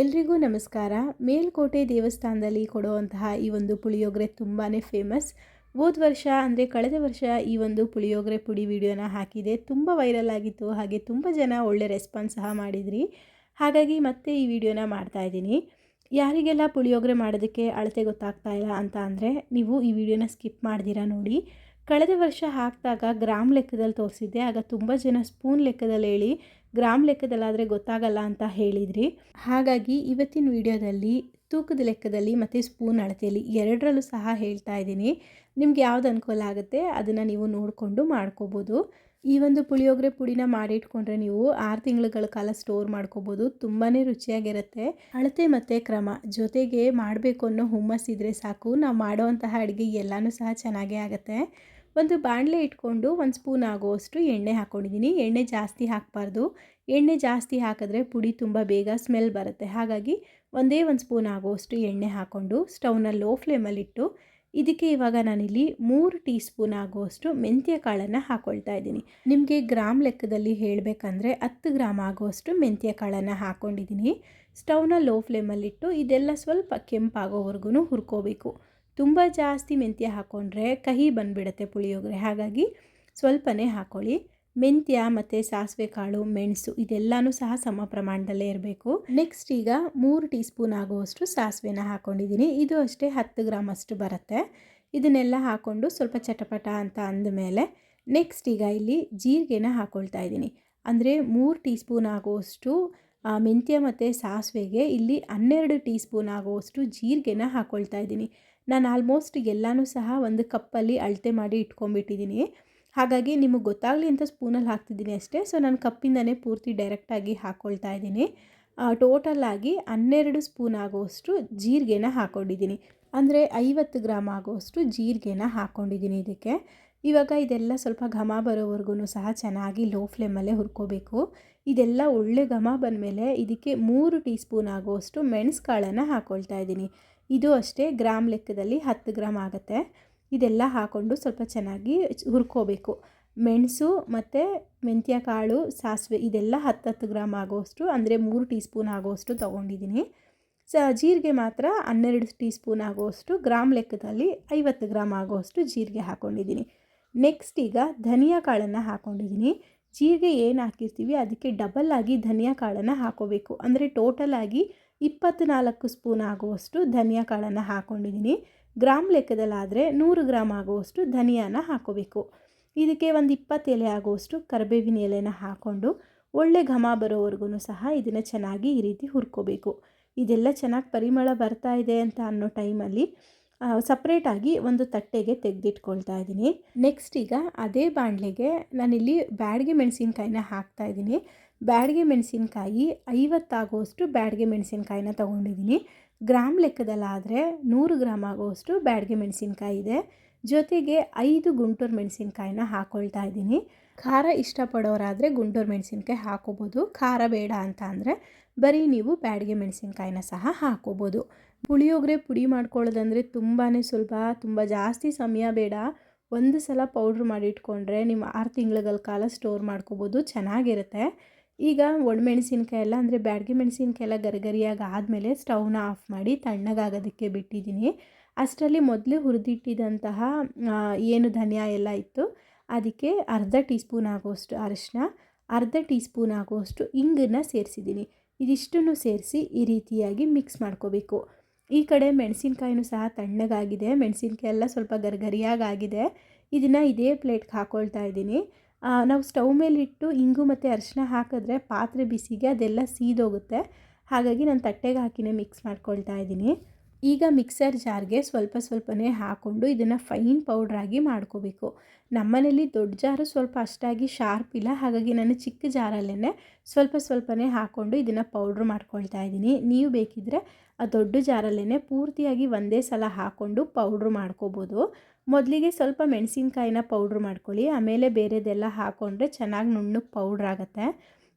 ಎಲ್ರಿಗೂ ನಮಸ್ಕಾರ. ಮೇಲ್ಕೋಟೆ ದೇವಸ್ಥಾನದಲ್ಲಿ ಕೊಡುವಂತಹ ಈ ಒಂದು ಪುಳಿಯೋಗರೆ ತುಂಬಾ ಫೇಮಸ್ ಹೋದ ವರ್ಷ ಅಂದರೆ ಕಳೆದ ವರ್ಷ ಈ ಒಂದು ಪುಳಿಯೋಗರೆ ಪುಡಿ ವಿಡಿಯೋನ ಹಾಕಿದೆ. ತುಂಬ ವೈರಲ್ ಆಗಿತ್ತು. ಹಾಗೆ ತುಂಬ ಜನ ಒಳ್ಳೆ ರೆಸ್ಪಾನ್ಸ್ ಸಹ ಮಾಡಿದ್ರಿ. ಹಾಗಾಗಿ ಮತ್ತೆ ಈ ವಿಡಿಯೋನ ಮಾಡ್ತಾ ಇದ್ದೀನಿ. ಯಾರಿಗೆಲ್ಲ ಪುಳಿಯೋಗರೆ ಮಾಡೋದಕ್ಕೆ ಅಳತೆ ಗೊತ್ತಾಗ್ತಾ ಇಲ್ಲ ಅಂತ ಅಂದರೆ ನೀವು ಈ ವಿಡಿಯೋನ ಸ್ಕಿಪ್ ಮಾಡ್ದಿರಾ ನೋಡಿ. ಕಳೆದ ವರ್ಷ ಹಾಕಿದಾಗ ಗ್ರಾಮ್ ಲೆಕ್ಕದಲ್ಲಿ ತೋರಿಸಿದ್ದೆ. ಆಗ ತುಂಬ ಜನ ಸ್ಪೂನ್ ಲೆಕ್ಕದಲ್ಲಿ ಹೇಳಿ, ಗ್ರಾಮ್ ಲೆಕ್ಕದಲ್ಲಾದರೆ ಗೊತ್ತಾಗಲ್ಲ ಅಂತ ಹೇಳಿದ್ರಿ. ಹಾಗಾಗಿ ಇವತ್ತಿನ ವಿಡಿಯೋದಲ್ಲಿ ತೂಕದ ಲೆಕ್ಕದಲ್ಲಿ ಮತ್ತು ಸ್ಪೂನ್ ಅಳತೆಯಲ್ಲಿ ಎರಡರಲ್ಲೂ ಸಹ ಹೇಳ್ತಾ ಇದ್ದೀನಿ. ನಿಮ್ಗೆ ಯಾವ್ದು ಅನುಕೂಲ ಆಗುತ್ತೆ ಅದನ್ನು ನೀವು ನೋಡಿಕೊಂಡು ಮಾಡ್ಕೋಬೋದು. ಈ ಒಂದು ಪುಳಿಯೋಗರೆ ಪುಡಿನ ಮಾಡಿಟ್ಕೊಂಡ್ರೆ ನೀವು ಆರು ತಿಂಗಳುಗಳ ಕಾಲ ಸ್ಟೋರ್ ಮಾಡ್ಕೋಬೋದು. ತುಂಬಾ ರುಚಿಯಾಗಿರುತ್ತೆ. ಅಳತೆ ಮತ್ತು ಕ್ರಮ ಜೊತೆಗೆ ಮಾಡಬೇಕು ಅನ್ನೋ ಹುಮ್ಮಸ್ಸಿದ್ರೆ ಸಾಕು. ನಾವು ಮಾಡೋವಂತಹ ಅಡುಗೆ ಎಲ್ಲನೂ ಸಹ ಚೆನ್ನಾಗೇ ಆಗುತ್ತೆ. ಒಂದು ಬಾಣಲೆ ಇಟ್ಕೊಂಡು ಒಂದು ಸ್ಪೂನ್ ಆಗುವಷ್ಟು ಎಣ್ಣೆ ಹಾಕ್ಕೊಂಡಿದ್ದೀನಿ ಎಣ್ಣೆ ಜಾಸ್ತಿ ಹಾಕಬಾರ್ದು. ಎಣ್ಣೆ ಜಾಸ್ತಿ ಹಾಕಿದ್ರೆ ಪುಡಿ ತುಂಬ ಬೇಗ ಸ್ಮೆಲ್ ಬರುತ್ತೆ. ಹಾಗಾಗಿ ಒಂದೇ ಒಂದು ಸ್ಪೂನ್ ಆಗುವಷ್ಟು ಎಣ್ಣೆ ಹಾಕ್ಕೊಂಡು ಸ್ಟವ್ನ ಲೋ ಫ್ಲೇಮಲ್ಲಿಟ್ಟು ಇದಕ್ಕೆ ಇವಾಗ ನಾನಿಲ್ಲಿ ಮೂರು ಟೀ ಸ್ಪೂನ್ ಆಗುವಷ್ಟು ಮೆಂತ್ಯ ಕಾಳನ್ನು ಹಾಕ್ಕೊಳ್ತಾ ಇದ್ದೀನಿ. ನಿಮಗೆ ಗ್ರಾಮ್ ಲೆಕ್ಕದಲ್ಲಿ ಹೇಳಬೇಕಂದ್ರೆ ಹತ್ತು ಗ್ರಾಮ್ ಆಗುವಷ್ಟು ಮೆಂತ್ಯ ಕಾಳನ್ನು ಹಾಕ್ಕೊಂಡಿದ್ದೀನಿ ಸ್ಟವ್ನ ಲೋ ಫ್ಲೇಮಲ್ಲಿಟ್ಟು ಇದೆಲ್ಲ ಸ್ವಲ್ಪ ಕೆಂಪಾಗೋವರೆಗೂ ಹುರ್ಕೋಬೇಕು. ತುಂಬ ಜಾಸ್ತಿ ಮೆಂತ್ಯ ಹಾಕ್ಕೊಂಡ್ರೆ ಕಹಿ ಬಂದುಬಿಡುತ್ತೆ ಪುಳಿಯೋಗರೆ. ಹಾಗಾಗಿ ಸ್ವಲ್ಪನೇ ಹಾಕ್ಕೊಳ್ಳಿ ಮೆಂತ್ಯ ಮತ್ತು ಸಾಸಿವೆ ಕಾಳು, ಮೆಣಸು ಇದೆಲ್ಲನೂ ಸಹ ಸಮ ಪ್ರಮಾಣದಲ್ಲೇ ಇರಬೇಕು. ನೆಕ್ಸ್ಟ್ ಈಗ ಮೂರು ಟೀ ಸ್ಪೂನ್ ಆಗುವಷ್ಟು ಸಾಸಿವೆನ ಹಾಕ್ಕೊಂಡಿದ್ದೀನಿ ಇದು ಅಷ್ಟೇ ಹತ್ತು ಗ್ರಾಮ್ ಅಷ್ಟು ಬರುತ್ತೆ. ಇದನ್ನೆಲ್ಲ ಹಾಕ್ಕೊಂಡು ಸ್ವಲ್ಪ ಚಟಪಟ ಅಂತ ಅಂದಮೇಲೆ ನೆಕ್ಸ್ಟ್ ಈಗ ಇಲ್ಲಿ ಜೀರಿಗೆನ ಹಾಕ್ಕೊಳ್ತಾ ಇದ್ದೀನಿ. ಅಂದರೆ ಮೂರು ಟೀ ಸ್ಪೂನ್ ಆಗುವಷ್ಟು ಮೆಂತ್ಯ ಮತ್ತು ಸಾಸಿವೆಗೆ ಇಲ್ಲಿ ಹನ್ನೆರಡು ಟೀ ಸ್ಪೂನ್ ಆಗುವಷ್ಟು ಜೀರಿಗೆನ ಹಾಕ್ಕೊಳ್ತಾ ಇದ್ದೀನಿ. ನಾನು ಆಲ್ಮೋಸ್ಟ್ ಎಲ್ಲನೂ ಸಹ ಒಂದು ಕಪ್ಪಲ್ಲಿ ಅಳತೆ ಮಾಡಿ ಇಟ್ಕೊಂಡ್ಬಿಟ್ಟಿದ್ದೀನಿ. ಹಾಗಾಗಿ ನಿಮಗೆ ಗೊತ್ತಾಗಲಿ ಅಂತ ಸ್ಪೂನಲ್ಲಿ ಹಾಕ್ತಿದ್ದೀನಿ ಅಷ್ಟೇ. ಸೊ ನಾನು ಕಪ್ಪಿಂದನೇ ಪೂರ್ತಿ ಡೈರೆಕ್ಟಾಗಿ ಹಾಕ್ಕೊಳ್ತಾ ಇದ್ದೀನಿ. ಟೋಟಲಾಗಿ ಹನ್ನೆರಡು ಸ್ಪೂನ್ ಆಗುವಷ್ಟು ಜೀರಿಗೆನ ಹಾಕ್ಕೊಂಡಿದ್ದೀನಿ ಅಂದರೆ ಐವತ್ತು ಗ್ರಾಮ್ ಆಗುವಷ್ಟು ಜೀರಿಗೆನ ಹಾಕ್ಕೊಂಡಿದ್ದೀನಿ ಇದಕ್ಕೆ. ಇವಾಗ ಇದೆಲ್ಲ ಸ್ವಲ್ಪ ಘಮ ಬರೋವರೆಗೂ ಸಹ ಚೆನ್ನಾಗಿ ಲೋ ಫ್ಲೇಮಲ್ಲೇ ಹುರ್ಕೋಬೇಕು. ಇದೆಲ್ಲ ಒಳ್ಳೆ ಘಮ ಬಂದಮೇಲೆ ಇದಕ್ಕೆ ಮೂರು ಟೀ ಸ್ಪೂನ್ ಆಗುವಷ್ಟು ಮೆಣಸು ಕಾಳನ್ನು ಹಾಕ್ಕೊಳ್ತಾ ಇದ್ದೀನಿ. ಇದು ಅಷ್ಟೇ ಗ್ರಾಮ್ ಲೆಕ್ಕದಲ್ಲಿ ಹತ್ತು ಗ್ರಾಮ್ ಆಗುತ್ತೆ. ಇದೆಲ್ಲ ಹಾಕ್ಕೊಂಡು ಸ್ವಲ್ಪ ಚೆನ್ನಾಗಿ ಹುರ್ಕೋಬೇಕು. ಮೆಣಸು ಮತ್ತು ಮೆಂತ್ಯ ಕಾಳು ಸಾಸಿವೆ ಇದೆಲ್ಲ ಹತ್ತು ಗ್ರಾಮ್ ಆಗೋಷ್ಟು ಅಂದರೆ ಮೂರು ಟೀ ಸ್ಪೂನ್ ಆಗೋಷ್ಟು ತೊಗೊಂಡಿದ್ದೀನಿ. ಸ, ಜೀರಿಗೆ ಮಾತ್ರ ಹನ್ನೆರಡು ಟೀ ಸ್ಪೂನ್ ಆಗೋಷ್ಟು ಗ್ರಾಮ್ ಲೆಕ್ಕದಲ್ಲಿ ಐವತ್ತು ಗ್ರಾಮ್ ಆಗೋಷ್ಟು ಜೀರಿಗೆ ಹಾಕ್ಕೊಂಡಿದ್ದೀನಿ ನೆಕ್ಸ್ಟ್ ಈಗ ಧನಿಯಾ ಕಾಳನ್ನು ಹಾಕ್ಕೊಂಡಿದ್ದೀನಿ ಜೀರಿಗೆ ಏನು ಹಾಕಿರ್ತೀವಿ ಅದಕ್ಕೆ ಡಬಲ್ ಆಗಿ ಧನಿಯಾ ಕಾಳನ್ನು ಹಾಕೋಬೇಕು. ಅಂದರೆ ಟೋಟಲ್ ಆಗಿ ಇಪ್ಪತ್ತ್ನಾಲ್ಕು ಸ್ಪೂನ್ ಆಗುವಷ್ಟು ಧನಿಯಾ ಕಾಳನ್ನು ಹಾಕ್ಕೊಂಡಿದ್ದೀನಿ ಗ್ರಾಮ್ ಲೆಕ್ಕದಲ್ಲಾದರೆ ನೂರು ಗ್ರಾಮ್ ಆಗುವಷ್ಟು ಧನಿಯಾನ ಹಾಕೋಬೇಕು. ಇದಕ್ಕೆ ಒಂದು ಇಪ್ಪತ್ತು ಎಲೆ ಆಗುವಷ್ಟು ಕರಿಬೇವಿನ ಎಲೆನ ಹಾಕ್ಕೊಂಡು ಒಳ್ಳೆ ಘಮ ಬರೋವರೆಗೂ ಸಹ ಇದನ್ನು ಚೆನ್ನಾಗಿ ಈ ರೀತಿ ಹುರ್ಕೋಬೇಕು. ಇದೆಲ್ಲ ಚೆನ್ನಾಗಿ ಪರಿಮಳ ಬರ್ತಾ ಇದೆ ಅಂತ ಅನ್ನೋ ಟೈಮಲ್ಲಿ ಸಪ್ರೇಟಾಗಿ ಒಂದು ತಟ್ಟೆಗೆ ತೆಗೆದಿಟ್ಕೊಳ್ತಾ ಇದ್ದೀನಿ. ನೆಕ್ಸ್ಟ್ ಈಗ ಅದೇ ಬಾಣಲೆಗೆ ನಾನಿಲ್ಲಿ ಬ್ಯಾಡಿಗೆ ಮೆಣಸಿನ್ಕಾಯಿನ ಹಾಕ್ತಾ ಇದ್ದೀನಿ. ಬ್ಯಾಡಿಗೆ ಮೆಣಸಿನ್ಕಾಯಿ ಐವತ್ತಾಗುವಷ್ಟು ಬ್ಯಾಡಿಗೆ ಮೆಣಸಿನ್ಕಾಯಿನ ತೊಗೊಂಡಿದ್ದೀನಿ. ಗ್ರಾಮ್ ಲೆಕ್ಕದಲ್ಲಾದರೆ ನೂರು ಗ್ರಾಮ್ ಆಗುವಷ್ಟು ಬ್ಯಾಡಿಗೆ ಮೆಣಸಿನ್ಕಾಯಿ ಇದೆ. ಜೊತೆಗೆ ಐದು ಗುಂಟೂರು ಮೆಣಸಿನ್ಕಾಯಿನ ಹಾಕ್ಕೊಳ್ತಾ ಇದ್ದೀನಿ. ಖಾರ ಇಷ್ಟಪಡೋರಾದರೆ ಗುಂಟೂರು ಮೆಣಸಿನ್ಕಾಯಿ ಹಾಕೋಬೋದು. ಖಾರ ಬೇಡ ಅಂತ ಅಂದರೆ ಬರೀ ನೀವು ಬ್ಯಾಡಿಗೆ ಮೆಣಸಿನ್ಕಾಯಿನ ಸಹ ಹಾಕೋಬೋದು. ಪುಳಿಯೋಗರೆ ಪುಡಿ ಮಾಡ್ಕೊಳ್ಳೋದಂದರೆ ತುಂಬಾ ಸುಲಭ. ತುಂಬ ಜಾಸ್ತಿ ಸಮಯ ಬೇಡ. ಒಂದು ಸಲ ಪೌಡ್ರ್ ಮಾಡಿಟ್ಕೊಂಡ್ರೆ ನಿಮ್ಮ ಆರು ತಿಂಗಳ ಕಾಲ ಸ್ಟೋರ್ ಮಾಡ್ಕೋಬೋದು. ಚೆನ್ನಾಗಿರುತ್ತೆ. ಈಗ ಒಣಮೆಣಸಿನ್ಕಾಯಿ ಎಲ್ಲ ಅಂದರೆ ಬ್ಯಾಡ್ಗೆ ಮೆಣಸಿನ್ಕಾಯಿ ಎಲ್ಲ ಗರಿಗರಿಯಾಗಿ ಆದಮೇಲೆ ಸ್ಟವ್ನ ಆಫ್ ಮಾಡಿ ತಣ್ಣಗಾಗೋದಕ್ಕೆ ಬಿಟ್ಟಿದ್ದೀನಿ. ಅಷ್ಟರಲ್ಲಿ ಮೊದಲು ಹುರಿದಿಟ್ಟಿದಂತಹ ಏನು ಧನಿಯಾ ಎಲ್ಲ ಇತ್ತು, ಅದಕ್ಕೆ ಅರ್ಧ ಟೀ ಸ್ಪೂನ್ ಆಗುವಷ್ಟು ಅರಿಶಿನ ಅರ್ಧ ಟೀ ಸ್ಪೂನ್ ಆಗುವಷ್ಟು ಇಂಗನ್ನು ಸೇರಿಸಿದ್ದೀನಿ. ಇದಿಷ್ಟನ್ನು ಸೇರಿಸಿ ಈ ರೀತಿಯಾಗಿ ಮಿಕ್ಸ್ ಮಾಡ್ಕೋಬೇಕು. ಈ ಕಡೆ ಮೆಣಸಿನ್ಕಾಯಿನೂ ಸಹ ತಣ್ಣಗಾಗಿದೆ, ಮೆಣಸಿನ್ಕಾಯಿ ಎಲ್ಲ ಸ್ವಲ್ಪ ಗರಿಗರಿಯಾಗಾಗಿದೆ ಇದನ್ನು ಇದೇ ಪ್ಲೇಟ್ಗೆ ಹಾಕ್ಕೊಳ್ತಾ ಇದ್ದೀನಿ. ನಾವು ಸ್ಟವ್ ಮೇಲಿಟ್ಟು ಇಂಗು ಮತ್ತು ಅರಿಶಿನ ಹಾಕಿದ್ರೆ ಪಾತ್ರೆ ಬಿಸಿಗೆ ಅದೆಲ್ಲ ಸೀದೋಗುತ್ತೆ. ಹಾಗಾಗಿ ನಾನು ತಟ್ಟೆಗೆ ಹಾಕಿನೇ ಮಿಕ್ಸ್ ಮಾಡ್ಕೊಳ್ತಾ ಇದ್ದೀನಿ. ಈಗ ಮಿಕ್ಸರ್ ಜಾರ್ಗೆ ಸ್ವಲ್ಪ ಸ್ವಲ್ಪನೇ ಹಾಕ್ಕೊಂಡು ಇದನ್ನು ಫೈನ್ ಪೌಡ್ರಾಗಿ ಮಾಡ್ಕೋಬೇಕು. ನಮ್ಮನೇಲಿ ದೊಡ್ಡ ಜಾರು ಸ್ವಲ್ಪ ಅಷ್ಟಾಗಿ ಶಾರ್ಪ್ ಇಲ್ಲ. ಹಾಗಾಗಿ ನಾನು ಚಿಕ್ಕ ಜಾರಲ್ಲೇ ಸ್ವಲ್ಪ ಸ್ವಲ್ಪನೇ ಹಾಕ್ಕೊಂಡು ಇದನ್ನು ಪೌಡ್ರ್ ಮಾಡ್ಕೊಳ್ತಾ ಇದ್ದೀನಿ. ನೀವು ಬೇಕಿದ್ದರೆ ಆ ದೊಡ್ಡ ಜಾರಲ್ಲೇ ಪೂರ್ತಿಯಾಗಿ ಒಂದೇ ಸಲ ಹಾಕ್ಕೊಂಡು ಪೌಡ್ರ್ ಮಾಡ್ಕೋಬೋದು. ಮೊದಲಿಗೆ ಸ್ವಲ್ಪ ಮೆಣಸಿನ್ಕಾಯಿನ ಪೌಡ್ರ್ ಮಾಡ್ಕೊಳ್ಳಿ. ಆಮೇಲೆ ಬೇರೆದೆಲ್ಲ ಹಾಕ್ಕೊಂಡ್ರೆ ಚೆನ್ನಾಗಿ ನುಣ್ಣಗೆ ಪೌಡ್ರ್ ಆಗುತ್ತೆ.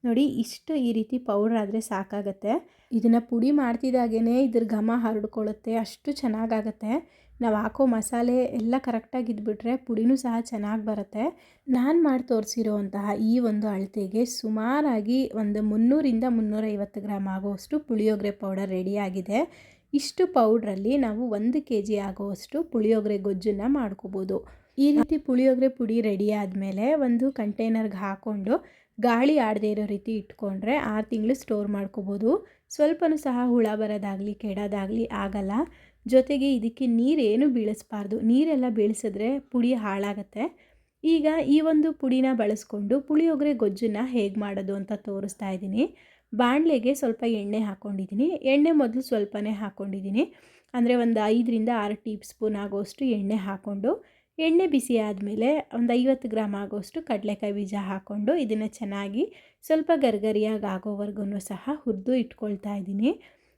ನೋಡಿ ಇಷ್ಟು ಈ ರೀತಿ ಪೌಡ್ರ್ ಆದರೆ ಸಾಕಾಗತ್ತೆ. ಇದನ್ನು ಪುಡಿ ಮಾಡ್ತಿದ್ದಾಗೇ ಇದ್ರ ಘಮ ಹರಡ್ಕೊಳ್ಳುತ್ತೆ ಅಷ್ಟು ಚೆನ್ನಾಗಾಗತ್ತೆ. ನಾವು ಹಾಕೋ ಮಸಾಲೆ ಎಲ್ಲ ಕರೆಕ್ಟಾಗಿ ಇದ್ಬಿಟ್ರೆ ಪುಡಿನೂ ಸಹ ಚೆನ್ನಾಗಿ ಬರುತ್ತೆ. ನಾನು ಮಾಡಿ ತೋರಿಸಿರೋವಂತಹ ಈ ಒಂದು ಅಳತೆಗೆ ಸುಮಾರಾಗಿ ಒಂದು ಮುನ್ನೂರಿಂದ ಮುನ್ನೂರೈವತ್ತು ಗ್ರಾಮ್ ಆಗುವಷ್ಟು ಪುಳಿಯೋಗರೆ ಪೌಡರ್ ರೆಡಿಯಾಗಿದೆ ಇಷ್ಟು ಪೌಡ್ರಲ್ಲಿ ನಾವು ಒಂದು ಕೆ ಜಿ ಆಗುವಷ್ಟು ಪುಳಿಯೋಗರೆ ಗೊಜ್ಜನ್ನು ಮಾಡ್ಕೋಬೋದು. ಈ ರೀತಿ ಪುಳಿಯೋಗರೆ ಪುಡಿ ರೆಡಿ ಆದಮೇಲೆ ಒಂದು ಕಂಟೈನರ್ಗೆ ಹಾಕ್ಕೊಂಡು ಗಾಳಿ ಆಡದೇ ಇರೋ ರೀತಿ ಇಟ್ಕೊಂಡ್ರೆ ಆರು ತಿಂಗಳು ಸ್ಟೋರ್ ಮಾಡ್ಕೋಬೋದು. ಸ್ವಲ್ಪನೂ ಸಹ ಹುಳ ಬರೋದಾಗಲಿ, ಕೆಡೋದಾಗಲಿ ಆಗಲ್ಲ. ಜೊತೆಗೆ ಇದಕ್ಕೆ ನೀರೇನು ಬೀಳಿಸ್ಬಾರ್ದು. ನೀರೆಲ್ಲ ಬೀಳಿಸಿದ್ರೆ ಪುಡಿ ಹಾಳಾಗತ್ತೆ. ಈಗ ಈ ಒಂದು ಪುಡಿನ ಬಳಸ್ಕೊಂಡು ಪುಳಿಯೋಗರೆ ಗೊಜ್ಜನ್ನು ಹೇಗೆ ಮಾಡೋದು ಅಂತ ತೋರಿಸ್ತಾ ಇದ್ದೀನಿ. ಬಾಣಲೆಗೆ ಸ್ವಲ್ಪ ಎಣ್ಣೆ ಹಾಕ್ಕೊಂಡಿದ್ದೀನಿ ಎಣ್ಣೆ ಮೊದಲು ಸ್ವಲ್ಪನೇ ಹಾಕ್ಕೊಂಡಿದ್ದೀನಿ ಅಂದರೆ ಒಂದು ಐದರಿಂದ ಆರು ಟೀ ಸ್ಪೂನ್ ಆಗೋಷ್ಟು ಎಣ್ಣೆ ಹಾಕ್ಕೊಂಡು ಎಣ್ಣೆ ಬಿಸಿ ಆದಮೇಲೆ ಒಂದು ಐವತ್ತು ಗ್ರಾಮ್ ಆಗೋಷ್ಟು ಕಡಲೆಕಾಯಿ ಬೀಜ ಹಾಕ್ಕೊಂಡು ಇದನ್ನು ಚೆನ್ನಾಗಿ ಸ್ವಲ್ಪ ಗರ್ಗರಿಯಾಗಿ ಆಗೋವರೆಗೂ ಸಹ ಹುರಿದು ಇಟ್ಕೊಳ್ತಾ ಇದ್ದೀನಿ.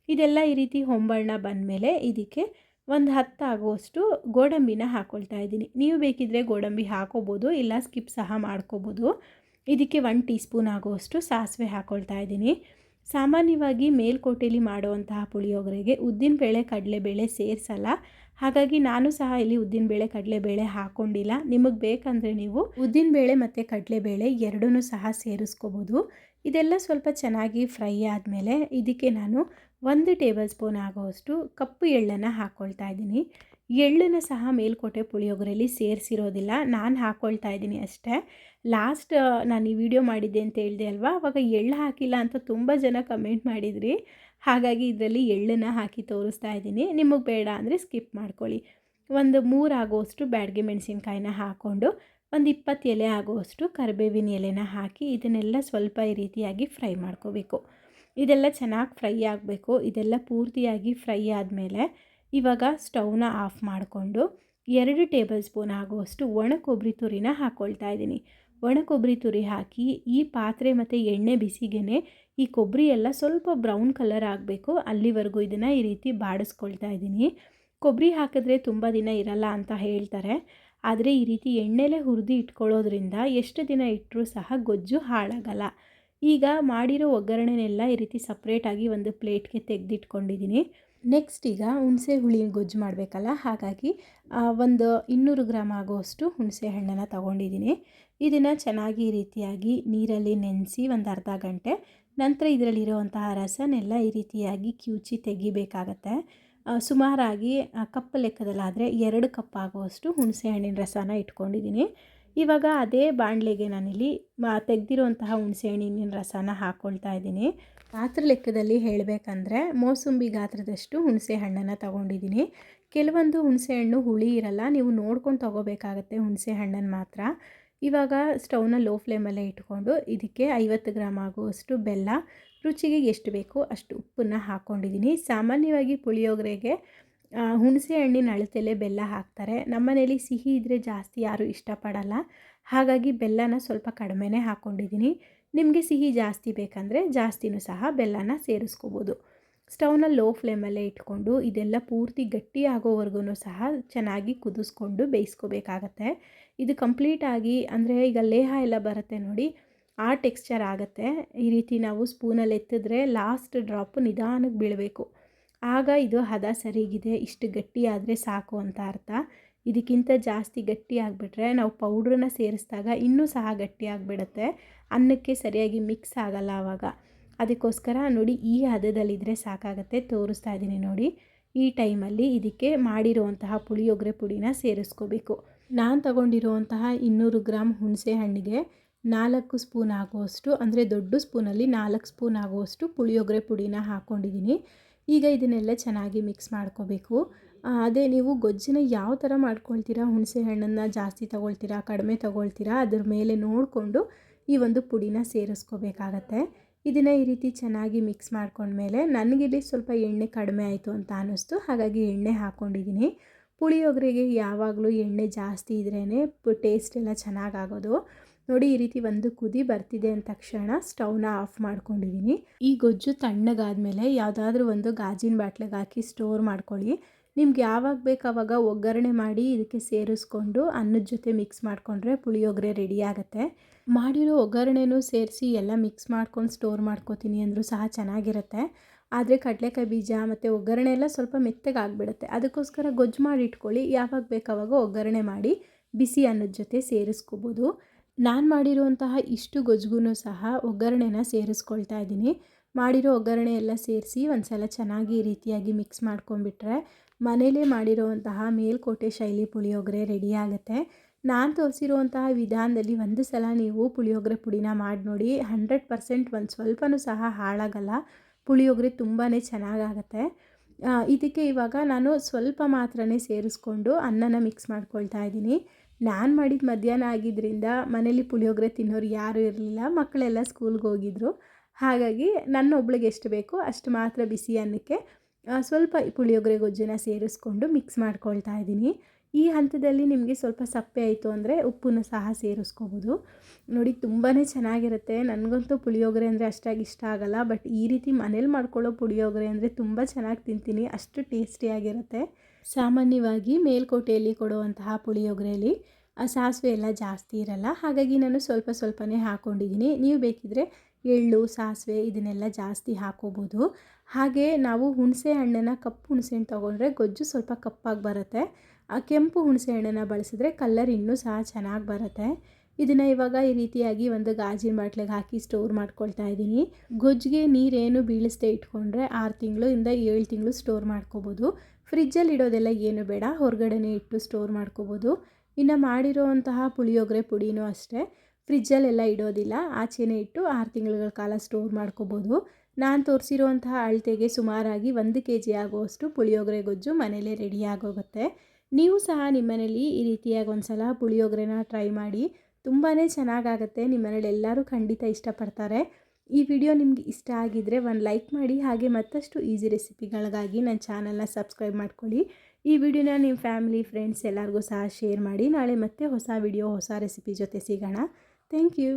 ಇದೆಲ್ಲ ಈ ರೀತಿ ಹೊಂಬಣ್ಣ ಬಂದಮೇಲೆ ಇದಕ್ಕೆ ಒಂದು ಹತ್ತು ಆಗುವಷ್ಟು ಗೋಡಂಬಿನ ಹಾಕ್ಕೊಳ್ತಾ ಇದ್ದೀನಿ. ನೀವು ಬೇಕಿದ್ರೆ ಗೋಡಂಬಿ ಹಾಕೋಬೋದು, ಇಲ್ಲ ಸ್ಕಿಪ್ ಸಹ ಮಾಡ್ಕೋಬೋದು. ಇದಕ್ಕೆ ಒನ್ ಟೀ ಸ್ಪೂನ್ ಆಗುವಷ್ಟು ಸಾಸಿವೆ ಹಾಕ್ಕೊಳ್ತಾ ಇದ್ದೀನಿ. ಸಾಮಾನ್ಯವಾಗಿ ಮೇಲ್ಕೋಟೆಯಲ್ಲಿ ಮಾಡುವಂತಹ ಪುಳಿಯೋಗರೆಗೆ ಉದ್ದಿನಬೇಳೆ ಕಡಲೆಬೇಳೆ ಸೇರಿಸಲ್ಲ. ಹಾಗಾಗಿ ನಾನು ಸಹ ಇಲ್ಲಿ ಉದ್ದಿನಬೇಳೆ ಕಡಲೆಬೇಳೆ ಹಾಕ್ಕೊಂಡಿಲ್ಲ ನಿಮಗೆ ಬೇಕಂದರೆ ನೀವು ಉದ್ದಿನಬೇಳೆ ಮತ್ತು ಕಡಲೆಬೇಳೆ ಎರಡೂ ಸಹ ಸೇರಿಸ್ಕೋಬೋದು. ಇದೆಲ್ಲ ಸ್ವಲ್ಪ ಚೆನ್ನಾಗಿ ಫ್ರೈ ಆದಮೇಲೆ ಇದಕ್ಕೆ ನಾನು ಒಂದು ಟೇಬಲ್ ಸ್ಪೂನ್ ಆಗೋವಷ್ಟು ಕಪ್ಪು ಎಳ್ಳನ್ನು ಹಾಕ್ಕೊಳ್ತಾ ಇದ್ದೀನಿ. ಎಳ್ಳನ್ನು ಸಹ ಮೇಲ್ಕೋಟೆ ಪುಳಿಯೋಗರೆಯಲ್ಲಿ ಸೇರಿಸಿರೋದಿಲ್ಲ. ನಾನು ಹಾಕ್ಕೊಳ್ತಾ ಇದ್ದೀನಿ ಅಷ್ಟೇ. ಲಾಸ್ಟ್ ನಾನು ಈ ವಿಡಿಯೋ ಮಾಡಿದ್ದೆ ಅಂತ ಹೇಳಿದೆ ಅಲ್ವಾ? ಅವಾಗ ಎಳ್ಳು ಹಾಕಿಲ್ಲ ಅಂತ ತುಂಬ ಜನ ಕಮೆಂಟ್ ಮಾಡಿದ್ರಿ. ಹಾಗಾಗಿ ಇದರಲ್ಲಿ ಎಳ್ಳನ್ನು ಹಾಕಿ ತೋರಿಸ್ತಾ ಇದ್ದೀನಿ. ನಿಮಗೆ ಬೇಡ ಅಂದರೆ ಸ್ಕಿಪ್ ಮಾಡ್ಕೊಳ್ಳಿ. ಒಂದು ಮೂರು ಆಗೋವಷ್ಟು ಬ್ಯಾಡ್ಗೆ ಮೆಣಸಿನ್ಕಾಯಿನ ಹಾಕ್ಕೊಂಡು ಒಂದು ಇಪ್ಪತ್ತು ಎಲೆ ಆಗೋಷ್ಟು ಕರಿಬೇವಿನ ಎಲೆನ ಹಾಕಿ ಇದನ್ನೆಲ್ಲ ಸ್ವಲ್ಪ ಈ ರೀತಿಯಾಗಿ ಫ್ರೈ ಮಾಡ್ಕೋಬೇಕು. ಇದೆಲ್ಲ ಚೆನ್ನಾಗಿ ಫ್ರೈ ಆಗಬೇಕು. ಇದೆಲ್ಲ ಪೂರ್ತಿಯಾಗಿ ಫ್ರೈ ಆದಮೇಲೆ ಇವಾಗ ಸ್ಟೌವ್ನ ಆಫ್ ಮಾಡಿಕೊಂಡು ಎರಡು ಟೇಬಲ್ ಸ್ಪೂನ್ ಆಗುವಷ್ಟು ಒಣ ಕೊಬ್ಬರಿ ತುರಿನ ಹಾಕ್ಕೊಳ್ತಾ ಇದ್ದೀನಿ. ಒಣ ಕೊಬ್ಬರಿ ತುರಿ ಹಾಕಿ ಈ ಪಾತ್ರೆ ಮತ್ತು ಎಣ್ಣೆ ಬಿಸಿಗೆನೆ ಈ ಕೊಬ್ಬರಿ ಎಲ್ಲ ಸ್ವಲ್ಪ ಬ್ರೌನ್ ಕಲರ್ ಆಗಬೇಕು. ಅಲ್ಲಿವರೆಗೂ ಇದನ್ನು ಈ ರೀತಿ ಬಾಡಿಸ್ಕೊಳ್ತಾ ಇದ್ದೀನಿ. ಕೊಬ್ಬರಿ ಹಾಕಿದ್ರೆ ತುಂಬ ದಿನ ಇರಲ್ಲ ಅಂತ ಹೇಳ್ತಾರೆ. ಆದರೆ ಈ ರೀತಿ ಎಣ್ಣೆಲೇ ಹುರಿದು ಇಟ್ಕೊಳ್ಳೋದ್ರಿಂದ ಎಷ್ಟು ದಿನ ಇಟ್ಟರೂ ಸಹ ಗೊಜ್ಜು ಹಾಳಾಗಲ್ಲ. ಈಗ ಮಾಡಿರೋ ಒಗ್ಗರಣೆನೆಲ್ಲ ಈ ರೀತಿ ಸಪ್ರೇಟಾಗಿ ಒಂದು ಪ್ಲೇಟ್ಗೆ ತೆಗೆದಿಟ್ಕೊಂಡಿದ್ದೀನಿ. ನೆಕ್ಸ್ಟ್ ಈಗ ಹುಣಸೆ ಹುಳಿ ಗೊಜ್ಜು ಮಾಡಬೇಕಲ್ಲ, ಹಾಗಾಗಿ ಒಂದು ಇನ್ನೂರು ಗ್ರಾಮ್ ಆಗುವಷ್ಟು ಹುಣಸೆ ಹಣ್ಣನ್ನು ತಗೊಂಡಿದ್ದೀನಿ. ಇದನ್ನು ಚೆನ್ನಾಗಿ ಈ ರೀತಿಯಾಗಿ ನೀರಲ್ಲಿ ನೆನೆಸಿ ಒಂದು ಅರ್ಧ ಗಂಟೆ, ನಂತರ ಇದರಲ್ಲಿರುವಂತಹ ರಸನೆಲ್ಲ ಈ ರೀತಿಯಾಗಿ ಕಿವುಚಿ ತೆಗಿಬೇಕಾಗತ್ತೆ. ಸುಮಾರಾಗಿ ಕಪ್ ಲೆಕ್ಕದಲ್ಲಾದರೆ ಎರಡು ಕಪ್ ಆಗುವಷ್ಟು ಹುಣಸೆ ಹಣ್ಣಿನ ರಸನ ಇಟ್ಕೊಂಡಿದ್ದೀನಿ. ಇವಾಗ ಅದೇ ಬಾಣಲೆಗೆ ನಾನಿಲ್ಲಿ ತೆಗೆದಿರುವಂತಹ ಹುಣಸೆ ಹಣ್ಣಿನ ರಸನ ಹಾಕ್ಕೊಳ್ತಾ ಇದ್ದೀನಿ. ಪಾತ್ರ ಲೆಕ್ಕದಲ್ಲಿ ಹೇಳಬೇಕಂದ್ರೆ ಮೋಸಂಬಿ ಗಾತ್ರದಷ್ಟು ಹುಣಸೆ ಹಣ್ಣನ್ನು ತಗೊಂಡಿದ್ದೀನಿ. ಕೆಲವೊಂದು ಹುಣಸೆ ಹಣ್ಣು ಹುಳಿ ಇರಲ್ಲ, ನೀವು ನೋಡ್ಕೊಂಡು ತೊಗೋಬೇಕಾಗತ್ತೆ ಹುಣಸೆ ಹಣ್ಣನ್ನು ಮಾತ್ರ. ಇವಾಗ ಸ್ಟವ್ನ ಲೋ ಫ್ಲೇಮಲ್ಲೇ ಇಟ್ಕೊಂಡು ಇದಕ್ಕೆ ಐವತ್ತು ಗ್ರಾಮ್ ಆಗುವಷ್ಟು ಬೆಲ್ಲ, ರುಚಿಗೆ ಎಷ್ಟು ಬೇಕೋ ಅಷ್ಟು ಉಪ್ಪನ್ನು ಹಾಕ್ಕೊಂಡಿದ್ದೀನಿ ಸಾಮಾನ್ಯವಾಗಿ ಪುಳಿಯೋಗರೆಗೆ ಹುಣಸೆ ಹಣ್ಣಿನ ಅಳತೆಲೆ ಬೆಲ್ಲ ಹಾಕ್ತಾರೆ. ನಮ್ಮನೇಲಿ ಸಿಹಿ ಇದ್ದರೆ ಜಾಸ್ತಿ ಯಾರೂ ಇಷ್ಟಪಡಲ್ಲ. ಹಾಗಾಗಿ ಬೆಲ್ಲನ ಸ್ವಲ್ಪ ಕಡಿಮೆನೇ ಹಾಕ್ಕೊಂಡಿದ್ದೀನಿ ನಿಮಗೆ ಸಿಹಿ ಜಾಸ್ತಿ ಬೇಕಂದರೆ ಜಾಸ್ತಿನೂ ಸಹ ಬೆಲ್ಲನ ಸೇರಿಸ್ಕೋಬೋದು. ಸ್ಟವ್ನ ಲೋ ಫ್ಲೇಮಲ್ಲೇ ಇಟ್ಕೊಂಡು ಇದೆಲ್ಲ ಪೂರ್ತಿ ಗಟ್ಟಿ ಆಗೋವರೆಗೂ ಸಹ ಚೆನ್ನಾಗಿ ಕುದಿಸ್ಕೊಂಡು ಬೇಯಿಸ್ಕೋಬೇಕಾಗತ್ತೆ. ಇದು ಕಂಪ್ಲೀಟಾಗಿ ಅಂದರೆ ಈಗ ಲೇಹ ಎಲ್ಲ ಬರುತ್ತೆ ನೋಡಿ, ಆ ಟೆಕ್ಸ್ಚರ್ ಆಗುತ್ತೆ. ಈ ರೀತಿ ನಾವು ಸ್ಪೂನಲ್ಲಿ ಎತ್ತಿದ್ರೆ ಲಾಸ್ಟ್ ಡ್ರಾಪ್ ನಿಧಾನಕ್ಕೆ ಬೀಳಬೇಕು. ಆಗ ಇದು ಹದ ಸರಿಗಿದೆ, ಇಷ್ಟು ಗಟ್ಟಿಯಾದರೆ ಸಾಕು ಅಂತ ಅರ್ಥ. ಇದಕ್ಕಿಂತ ಜಾಸ್ತಿ ಗಟ್ಟಿ ಆಗಿಬಿಟ್ರೆ ನಾವು ಪೌಡ್ರನ್ನ ಸೇರಿಸಿದಾಗ ಇನ್ನೂ ಸಹ ಗಟ್ಟಿ ಆಗಿಬಿಡುತ್ತೆ. ಅನ್ನಕ್ಕೆ ಸರಿಯಾಗಿ ಮಿಕ್ಸ್ ಆಗಲ್ಲ ಆವಾಗ. ಅದಕ್ಕೋಸ್ಕರ ನೋಡಿ ಈ ಹದದಲ್ಲಿದ್ದರೆ ಸಾಕಾಗತ್ತೆ. ತೋರಿಸ್ತಾ ಇದ್ದೀನಿ ನೋಡಿ. ಈ ಟೈಮಲ್ಲಿ ಇದಕ್ಕೆ ಮಾಡಿರುವಂತಹ ಪುಳಿಯೋಗರೆ ಪುಡಿನ ಸೇರಿಸ್ಕೋಬೇಕು. ನಾನು ತಗೊಂಡಿರುವಂತಹ ಇನ್ನೂರು ಗ್ರಾಮ್ ಹುಣಸೆ ಹಣ್ಣಿಗೆ ನಾಲ್ಕು ಸ್ಪೂನ್ ಆಗುವಷ್ಟು, ಅಂದರೆ ದೊಡ್ಡ ಸ್ಪೂನಲ್ಲಿ ನಾಲ್ಕು ಸ್ಪೂನ್ ಆಗುವಷ್ಟು ಪುಳಿಯೋಗರೆ ಪುಡಿನ ಹಾಕ್ಕೊಂಡಿದ್ದೀನಿ ಈಗ ಇದನ್ನೆಲ್ಲ ಚೆನ್ನಾಗಿ ಮಿಕ್ಸ್ ಮಾಡ್ಕೋಬೇಕು. ಅದೇ ನೀವು ಗೊಜ್ಜಿನ ಯಾವ ಥರ ಮಾಡ್ಕೊಳ್ತೀರಾ? ಹುಣಸೆ ಹಣ್ಣನ್ನು ಜಾಸ್ತಿ ತಗೊಳ್ತೀರಾ? ಕಡಿಮೆ ತಗೊಳ್ತೀರಾ? ಅದ್ರ ಮೇಲೆ ನೋಡಿಕೊಂಡು ಈ ಒಂದು ಪುಡಿನ ಸೇರಿಸ್ಕೋಬೇಕಾಗತ್ತೆ. ಇದನ್ನು ಈ ರೀತಿ ಚೆನ್ನಾಗಿ ಮಿಕ್ಸ್ ಮಾಡ್ಕೊಂಡ್ಮೇಲೆ ನನಗಿಲ್ಲಿ ಸ್ವಲ್ಪ ಎಣ್ಣೆ ಕಡಿಮೆ ಆಯಿತು ಅಂತ ಅನ್ನಿಸ್ತು. ಹಾಗಾಗಿ ಎಣ್ಣೆ ಹಾಕ್ಕೊಂಡಿದ್ದೀನಿ. ಪುಳಿಯೋಗರೆಗೆ ಯಾವಾಗಲೂ ಎಣ್ಣೆ ಜಾಸ್ತಿ ಇದ್ರೇ ಟೇಸ್ಟ್ ಎಲ್ಲ ಚೆನ್ನಾಗಾಗೋದು. ನೋಡಿ, ಈ ರೀತಿ ಒಂದು ಕುದಿ ಬರ್ತಿದೆ ಅಂದ ತಕ್ಷಣ ಸ್ಟೌವ್ನ ಆಫ್ ಮಾಡ್ಕೊಂಡಿದ್ದೀನಿ. ಈ ಗೊಜ್ಜು ತಣ್ಣಗಾದ್ಮೇಲೆ ಯಾವುದಾದ್ರೂ ಒಂದು ಗಾಜಿನ ಬಾಟ್ಲಿಗೆ ಹಾಕಿ ಸ್ಟೋರ್ ಮಾಡ್ಕೊಳ್ಳಿ. ನಿಮ್ಗೆ ಯಾವಾಗ ಬೇಕು ಆವಾಗ ಒಗ್ಗರಣೆ ಮಾಡಿ ಇದಕ್ಕೆ ಸೇರಿಸ್ಕೊಂಡು ಅನ್ನದ ಜೊತೆ ಮಿಕ್ಸ್ ಮಾಡಿಕೊಂಡ್ರೆ ಪುಳಿಯೋಗರೆ ರೆಡಿ ಆಗುತ್ತೆ. ಮಾಡಿರೋ ಒಗ್ಗರಣೆನೂ ಸೇರಿಸಿ ಎಲ್ಲ ಮಿಕ್ಸ್ ಮಾಡ್ಕೊಂಡು ಸ್ಟೋರ್ ಮಾಡ್ಕೋತೀನಿ ಅಂದರೂ ಸಹ ಚೆನ್ನಾಗಿರುತ್ತೆ. ಆದರೆ ಕಡಲೆಕಾಯಿ ಬೀಜ ಮತ್ತು ಒಗ್ಗರಣೆ ಎಲ್ಲ ಸ್ವಲ್ಪ ಮೆತ್ತಗೆ ಆಗಿಬಿಡುತ್ತೆ. ಅದಕ್ಕೋಸ್ಕರ ಗೊಜ್ಜು ಮಾಡಿ ಇಟ್ಕೊಳ್ಳಿ. ಯಾವಾಗ ಬೇಕಾವಾಗ ಒಗ್ಗರಣೆ ಮಾಡಿ ಬಿಸಿ ಅನ್ನದ ಜೊತೆ ಸೇರಿಸ್ಕೋಬೋದು. ನಾನು ಮಾಡಿರುವಂತಹ ಇಷ್ಟು ಗೊಜ್ಜಿಗೂ ಸಹ ಒಗ್ಗರಣೆನ ಸೇರಿಸ್ಕೊಳ್ತಾ ಇದ್ದೀನಿ. ಮಾಡಿರೋ ಒಗ್ಗರಣೆ ಎಲ್ಲ ಸೇರಿಸಿ ಒಂದು ಸಲ ಚೆನ್ನಾಗಿ ರೀತಿಯಾಗಿ ಮಿಕ್ಸ್ ಮಾಡ್ಕೊಂಡ್ಬಿಟ್ರೆ ಮನೇಲೇ ಮಾಡಿರುವಂತಹ ಮೇಲ್ಕೋಟೆ ಶೈಲಿ ಪುಳಿಯೋಗರೆ ರೆಡಿಯಾಗುತ್ತೆ ನಾನು ತೋರಿಸಿರುವಂತಹ ವಿಧಾನದಲ್ಲಿ ಒಂದು ಸಲ ನೀವು ಪುಳಿಯೋಗರೆ ಪುಡಿನ ಮಾಡಿ ನೋಡಿ, ಹಂಡ್ರೆಡ್ ಪರ್ಸೆಂಟ್ ಒಂದು ಸ್ವಲ್ಪನೂ ಸಹ ಹಾಳಾಗಲ್ಲ. ಪುಳಿಯೋಗರೆ ತುಂಬಾ ಚೆನ್ನಾಗಾಗತ್ತೆ. ಇದಕ್ಕೆ ಇವಾಗ ನಾನು ಸ್ವಲ್ಪ ಮಾತ್ರನೇ ಸೇರಿಸ್ಕೊಂಡು ಅನ್ನನ ಮಿಕ್ಸ್ ಮಾಡ್ಕೊಳ್ತಾ ಇದ್ದೀನಿ. ನಾನು ಮಾಡಿದ ಮಧ್ಯಾಹ್ನ ಆಗಿದ್ದರಿಂದ ಮನೇಲಿ ಪುಳಿಯೋಗರೆ ತಿನ್ನೋರು ಯಾರೂ ಇರಲಿಲ್ಲ, ಮಕ್ಕಳೆಲ್ಲ ಸ್ಕೂಲ್ಗೆ ಹೋಗಿದ್ರು. ಹಾಗಾಗಿ ನನ್ನ ಒಬ್ಳಿಗೆ ಎಷ್ಟು ಬೇಕೋ ಅಷ್ಟು ಮಾತ್ರ ಬಿಸಿ ಅನ್ನಕ್ಕೆ ಸ್ವಲ್ಪ ಪುಳಿಯೋಗರೆ ಗೊಜ್ಜನ್ನ ಸೇರಿಸ್ಕೊಂಡು ಮಿಕ್ಸ್ ಮಾಡ್ಕೊಳ್ತಾ ಇದ್ದೀನಿ. ಈ ಹಂತದಲ್ಲಿ ನಿಮಗೆ ಸ್ವಲ್ಪ ಸಪ್ಪೆ ಆಯಿತು ಅಂದರೆ ಉಪ್ಪನ್ನು ಸಹ ಸೇರಿಸ್ಕೋಬೋದು. ನೋಡಿ ತುಂಬಾ ಚೆನ್ನಾಗಿರುತ್ತೆ. ನನಗಂತೂ ಪುಳಿಯೋಗರೆ ಅಂದರೆ ಅಷ್ಟಾಗಿ ಇಷ್ಟ ಆಗಲ್ಲ, ಬಟ್ ಈ ರೀತಿ ಮನೇಲಿ ಮಾಡ್ಕೊಳ್ಳೋ ಪುಳಿಯೋಗರೆ ಅಂದರೆ ತುಂಬ ಚೆನ್ನಾಗಿ ತಿಂತೀನಿ. ಅಷ್ಟು ಟೇಸ್ಟಿಯಾಗಿರುತ್ತೆ ಸಾಮಾನ್ಯವಾಗಿ ಮೇಲ್ಕೋಟೆಯಲ್ಲಿ ಕೊಡುವಂತಹ ಪುಳಿಯೋಗರೆಯಲ್ಲಿ ಸಾಸಿವೆ ಎಲ್ಲ ಜಾಸ್ತಿ ಇರಲ್ಲ. ಹಾಗಾಗಿ ನಾನು ಸ್ವಲ್ಪ ಸ್ವಲ್ಪನೇ ಹಾಕ್ಕೊಂಡಿದ್ದೀನಿ ನೀವು ಬೇಕಿದ್ರೆ ಎಳ್ಳು, ಸಾಸಿವೆ ಇದನ್ನೆಲ್ಲ ಜಾಸ್ತಿ ಹಾಕೋಬೋದು. ಹಾಗೆ ನಾವು ಹುಣಸೆ ಹಣ್ಣನ್ನು ಕಪ್ಪು ಹುಣಸೆ ಹಣ್ಣು ತೊಗೊಂಡ್ರೆ ಗೊಜ್ಜು ಸ್ವಲ್ಪ ಕಪ್ಪಾಗಿ ಬರುತ್ತೆ. ಆ ಕೆಂಪು ಹುಣಸೆ ಹಣ್ಣನ್ನು ಬಳಸಿದ್ರೆ ಕಲ್ಲರ್ ಇನ್ನೂ ಸಹ ಚೆನ್ನಾಗಿ ಬರುತ್ತೆ. ಇದನ್ನು ಇವಾಗ ಈ ರೀತಿಯಾಗಿ ಒಂದು ಗಾಜಿನ ಬಾಟ್ಲಿಗೆ ಹಾಕಿ ಸ್ಟೋರ್ ಮಾಡ್ಕೊಳ್ತಾ ಇದ್ದೀನಿ. ಗೊಜ್ಜಿಗೆ ನೀರೇನು ಬೀಳಿಸ್ದೆ ಇಟ್ಕೊಂಡ್ರೆ ಆರು ತಿಂಗಳಿಂದ ಏಳು ತಿಂಗಳು ಸ್ಟೋರ್ ಮಾಡ್ಕೋಬೋದು. ಫ್ರಿಜ್ಜಲ್ಲಿ ಇಡೋದೆಲ್ಲ ಏನು ಬೇಡ, ಹೊರಗಡೆನೇ ಇಟ್ಟು ಸ್ಟೋರ್ ಮಾಡ್ಕೋಬೋದು. ಇನ್ನು ಮಾಡಿರೋವಂತಹ ಪುಳಿಯೋಗರೆ ಪುಡಿನೂ ಅಷ್ಟೇ. ಫ್ರಿಜ್ಜಲ್ಲೆಲ್ಲ ಇಡೋದಿಲ್ಲ, ಆಚೆನೇ ಇಟ್ಟು ಆರು ತಿಂಗಳುಗಳ ಕಾಲ ಸ್ಟೋರ್ ಮಾಡ್ಕೋಬೋದು. ನಾನು ತೋರಿಸಿರುವಂತಹ ಅಳತೆಗೆ ಸುಮಾರಾಗಿ ಒಂದು ಕೆ ಜಿ ಆಗುವಷ್ಟು ಪುಳಿಯೋಗರೆ ಗೊಜ್ಜು ಮನೇಲೇ ರೆಡಿ ಆಗೋಗುತ್ತೆ. ನೀವು ಸಹ ನಿಮ್ಮನೇಲಿ ಈ ರೀತಿಯಾಗಿ ಒಂದು ಸಲ ಪುಳಿಯೋಗರೆನ ಟ್ರೈ ಮಾಡಿ ತುಂಬಾ ಚೆನ್ನಾಗಾಗತ್ತೆ. ನಿಮ್ಮನೇಲಿ ಎಲ್ಲರೂ ಖಂಡಿತ ಇಷ್ಟಪಡ್ತಾರೆ. ಈ ವಿಡಿಯೋ ನಿಮ್ಗೆ ಇಷ್ಟ ಆಗಿದ್ದರೆ ಒಂದು ಲೈಕ್ ಮಾಡಿ, ಹಾಗೆ ಮತ್ತಷ್ಟು ಈಸಿ ರೆಸಿಪಿಗಳಿಗಾಗಿ ನನ್ನ ಚಾನಲ್ನ ಸಬ್ಸ್ಕ್ರೈಬ್ ಮಾಡ್ಕೊಳ್ಳಿ. ಈ ವಿಡಿಯೋನ ನಿಮ್ಮ ಫ್ಯಾಮಿಲಿ ಫ್ರೆಂಡ್ಸ್ ಎಲ್ಲರಿಗೂ ಸಹ ಶೇರ್ ಮಾಡಿ. ನಾಳೆ ಮತ್ತೆ ಹೊಸ ವಿಡಿಯೋ ಹೊಸ ರೆಸಿಪಿ ಜೊತೆ ಸಿಗೋಣ. Thank you